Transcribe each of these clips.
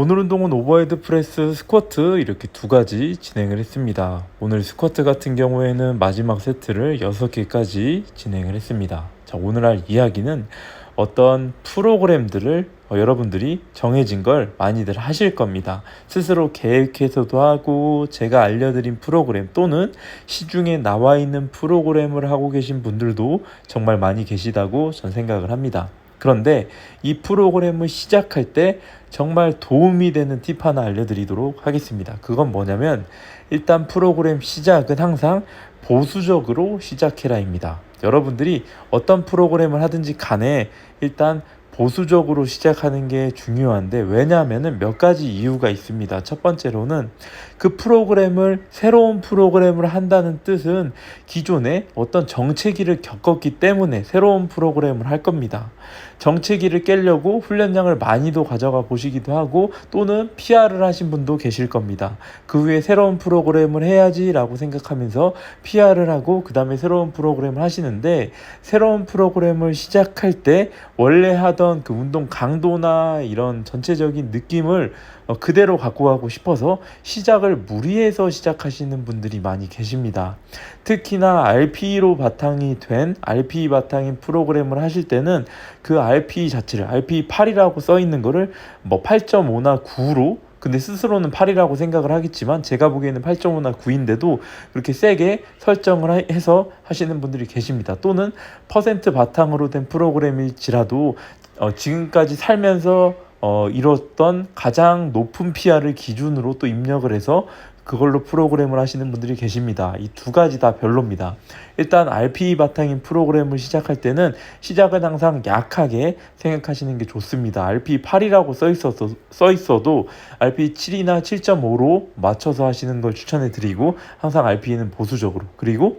오늘 운동은 오버헤드 프레스, 스쿼트 이렇게 두 가지 진행을 했습니다. 오늘 스쿼트 같은 경우에는 마지막 세트를 6개까지 진행을 했습니다. 자, 오늘 할 이야기는 어떤 프로그램들을 어, 여러분들이 정해진 걸 많이들 하실 겁니다. 스스로 계획해서도 하고 제가 알려드린 프로그램 또는 시중에 나와 있는 프로그램을 하고 계신 분들도 정말 많이 계시다고 전 생각을 합니다. 그런데 이 프로그램을 시작할 때 정말 도움이 되는 팁 하나 알려드리도록 하겠습니다. 그건 뭐냐면 일단 프로그램 시작은 항상 보수적으로 시작해라입니다. 여러분들이 어떤 프로그램을 하든지 간에 일단 보수적으로 시작하는 게 중요한데 왜냐하면은 몇 가지 이유가 있습니다. 첫 번째로는 그 프로그램을 새로운 프로그램을 한다는 뜻은 기존에 어떤 정체기를 겪었기 때문에 새로운 프로그램을 할 겁니다. 정체기를 깨려고 훈련량을 많이도 가져가 보시기도 하고 또는 PR을 하신 분도 계실 겁니다. 그 후에 새로운 프로그램을 해야지라고 생각하면서 PR을 하고 그 다음에 새로운 프로그램을 하시는데 새로운 프로그램을 시작할 때 원래 하던 그 운동 강도나 이런 전체적인 느낌을 어, 그대로 갖고 가고 싶어서 시작을 무리해서 시작하시는 분들이 많이 계십니다. 특히나 RP로 바탕이 된 RP 바탕인 프로그램을 하실 때는 그 RP 자체를 RP 8이라고 써 있는 거를 뭐 8.5나 9로 근데 스스로는 8이라고 생각을 하겠지만 제가 보기에는 8.5나 9인데도 그렇게 세게 설정을 하- 해서 하시는 분들이 계십니다. 또는 퍼센트 바탕으로 된 프로그램일지라도 어, 지금까지 살면서 어, 이뤘던 가장 높은 PR을 기준으로 또 입력을 해서 그걸로 프로그램을 하시는 분들이 계십니다. 이 두 가지 다 별로입니다. 일단 RP 바탕인 프로그램을 시작할 때는 시작은 항상 약하게 생각하시는 게 좋습니다. RP 8이라고 써 있어도 써 있어도 RP 7이나 7.5로 맞춰서 하시는 걸 추천해 드리고 항상 RP는 보수적으로 그리고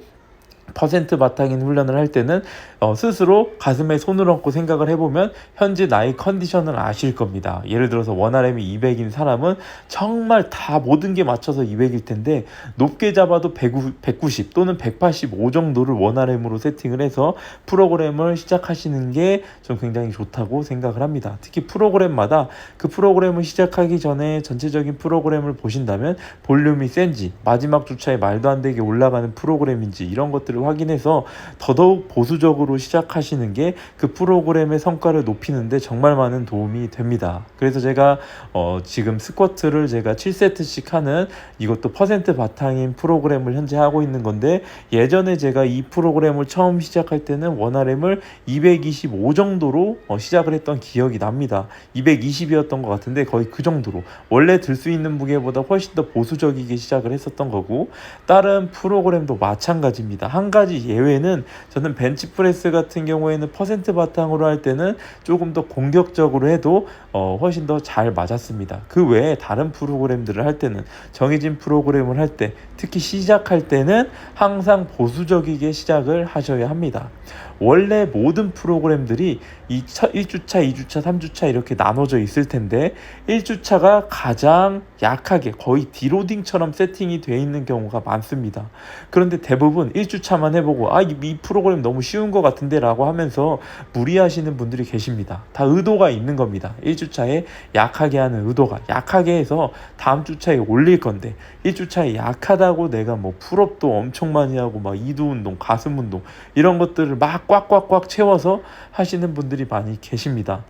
퍼센트 바탕인 훈련을 할 때는 어, 스스로 가슴에 손을 얹고 생각을 해보면 현재 나의 컨디션을 아실 겁니다. 예를 들어서 원RM이 200인 사람은 정말 다 모든 게 맞춰서 200일 텐데 높게 잡아도 190 또는 185 정도를 원RM으로 세팅을 해서 프로그램을 시작하시는 게 좀 굉장히 좋다고 생각을 합니다. 특히 프로그램마다 그 프로그램을 시작하기 전에 전체적인 프로그램을 보신다면 볼륨이 센지 마지막 주차에 말도 안 되게 올라가는 프로그램인지 이런 것들을 확인해서 더더욱 보수적으로 시작하시는 게 그 프로그램의 성과를 높이는데 정말 많은 도움이 됩니다. 그래서 제가 어 지금 스쿼트를 제가 7세트씩 하는 이것도 퍼센트 바탕인 프로그램을 현재 하고 있는 건데 예전에 제가 이 프로그램을 처음 시작할 때는 원RM을 225 정도로 어 시작을 했던 기억이 납니다. 220이었던 것 같은데 거의 그 정도로 원래 들 수 있는 무게보다 훨씬 더 보수적이게 시작을 했었던 거고 다른 프로그램도 마찬가지입니다. 한 가지 예외는 저는 벤치프레스 같은 경우에는 퍼센트 바탕으로 할 때는 조금 더 공격적으로 해도 어, 훨씬 더 잘 맞았습니다. 그 외에 다른 프로그램들을 할 때는 정해진 프로그램을 할 때 특히 시작할 때는 항상 보수적이게 시작을 하셔야 합니다. 원래 모든 프로그램들이 2차, 1주차, 2주차, 3주차 이렇게 나눠져 있을 텐데 1주차가 가장 약하게 거의 디로딩처럼 세팅이 되어 있는 경우가 많습니다. 그런데 대부분 1주차 만 해보고 아, 이, 이 프로그램 너무 쉬운 것 같은데 라고 하면서 무리하시는 분들이 계십니다. 다 의도가 있는 겁니다. 1주차에 약하게 하는 의도가 약하게 해서 다음 주차에 올릴 건데 1주차에 약하다고 내가 뭐 풀업도 엄청 많이 하고 막 이두 운동, 가슴 운동 이런 것들을 막 꽉꽉꽉 채워서 하시는 분들이 많이 계십니다.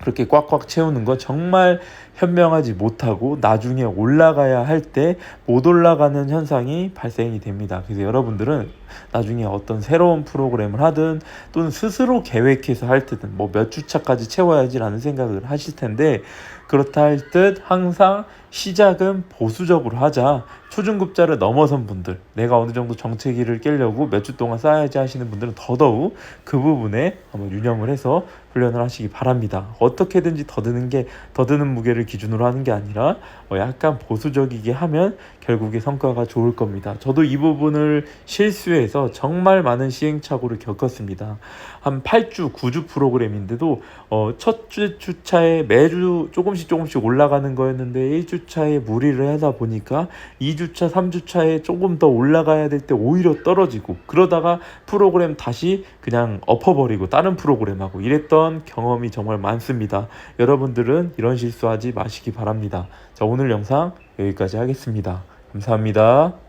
그렇게 꽉꽉 채우는 거 정말 현명하지 못하고 나중에 올라가야 할 때 못 올라가는 현상이 발생이 됩니다. 그래서 여러분들은 나중에 어떤 새로운 프로그램을 하든 또는 스스로 계획해서 할 때든 뭐 몇 주차까지 채워야지라는 생각을 하실 텐데 그렇다 할 듯 항상 시작은 보수적으로 하자. 초중급자를 넘어선 분들, 내가 어느 정도 정체기를 깨려고 몇 주 동안 쌓아야지 하시는 분들은 더더욱 그 부분에 한번 유념을 해서 훈련을 하시기 바랍니다. 어떻게든지 더 드는 게 더 드는 무게를 기준으로 하는 게 아니라 어, 약간 보수적이게 하면 결국에 성과가 좋을 겁니다. 저도 이 부분을 실수해서 정말 많은 시행착오를 겪었습니다. 한 8주, 9주 프로그램인데도 어, 첫 주, 주차에 매주 조금씩 조금씩 올라가는 거였는데 1주차에 무리를 하다 보니까 2주차, 3주차에 조금 더 올라가야 될 때 오히려 떨어지고 그러다가 프로그램 다시 그냥 엎어버리고 다른 프로그램 하고 이랬던 경험이 정말 많습니다. 여러분들은 이런 실수하지 마시기 바랍니다. 자, 오늘 영상 여기까지 하겠습니다. 감사합니다.